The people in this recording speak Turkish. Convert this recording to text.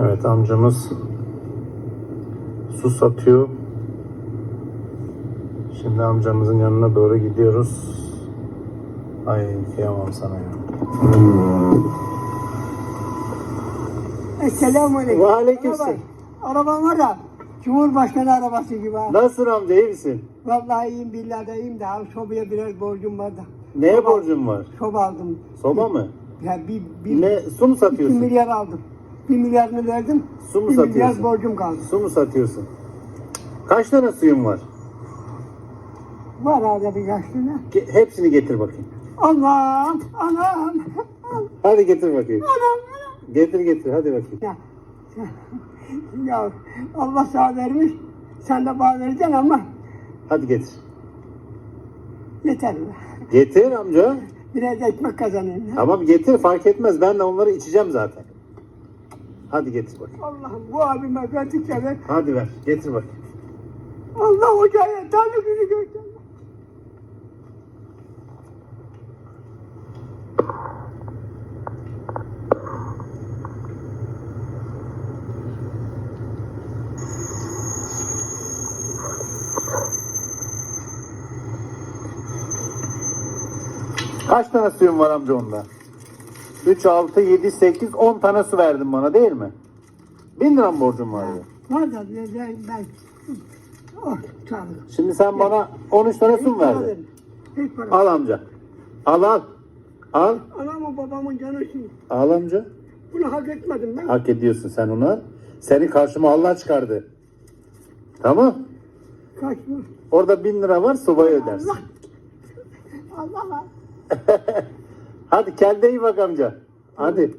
Evet amcamız su satıyor. Şimdi amcamızın yanına doğru gidiyoruz. Ay kıyamam sana ya. Esselamu Aleyküm. Ve aleyküm Bana bak, selam. Araban var ya, Cumhurbaşkanı arabası gibi ha. Nasılsın amca iyi misin? Vallahi iyiyim billahi de iyiyim de abi sobaya biraz borcum var da. Neye borcun var? Soba aldım. Soba mı? Ya bir, bir, Ne su mu iki satıyorsun? milyar aldım. Bir milyarını verdim. Su mu bir satıyorsun? milyar borcum kaldı. Su mu satıyorsun? Kaç tane suyun var? Var abi birkaç tane. Ge- hepsini getir bakayım. Allah'ım, anam, Hadi getir bakayım. anam. Getir getir hadi bakayım. Ya, ya Allah sana vermiş, sen de bana vereceksin ama Hadi getir. yeter. Getir amca. Biraz ekmek kazanayım. ya. Tamam getir fark etmez. Ben de onları içeceğim zaten. Hadi getir bakayım. Allah'ım bu abime verdikçe ver. Hadi ver. Getir bakayım. Allah hocaya tanrı günü göster. Kaç tane suyun var amca onda? 3, 6, 7, 8, 10 tane su verdin bana değil mi? 1000 lira mı borcum var ya? Var da ben, ben, ben oh. Şimdi sen bana 13 tane su mu verdin? vermem. Hiç para Al amca. Al al. Al. Anamın babamın canı şimdi. Al amca. Bunu hak etmedim ben. Hak ediyorsun sen onu. Seni karşıma Allah çıkardı. Tamam. Kaç bu? Orada 1000 lira var sobayı ödersin. Allah Allah. Hadi kendine iyi bak amca. Hadi.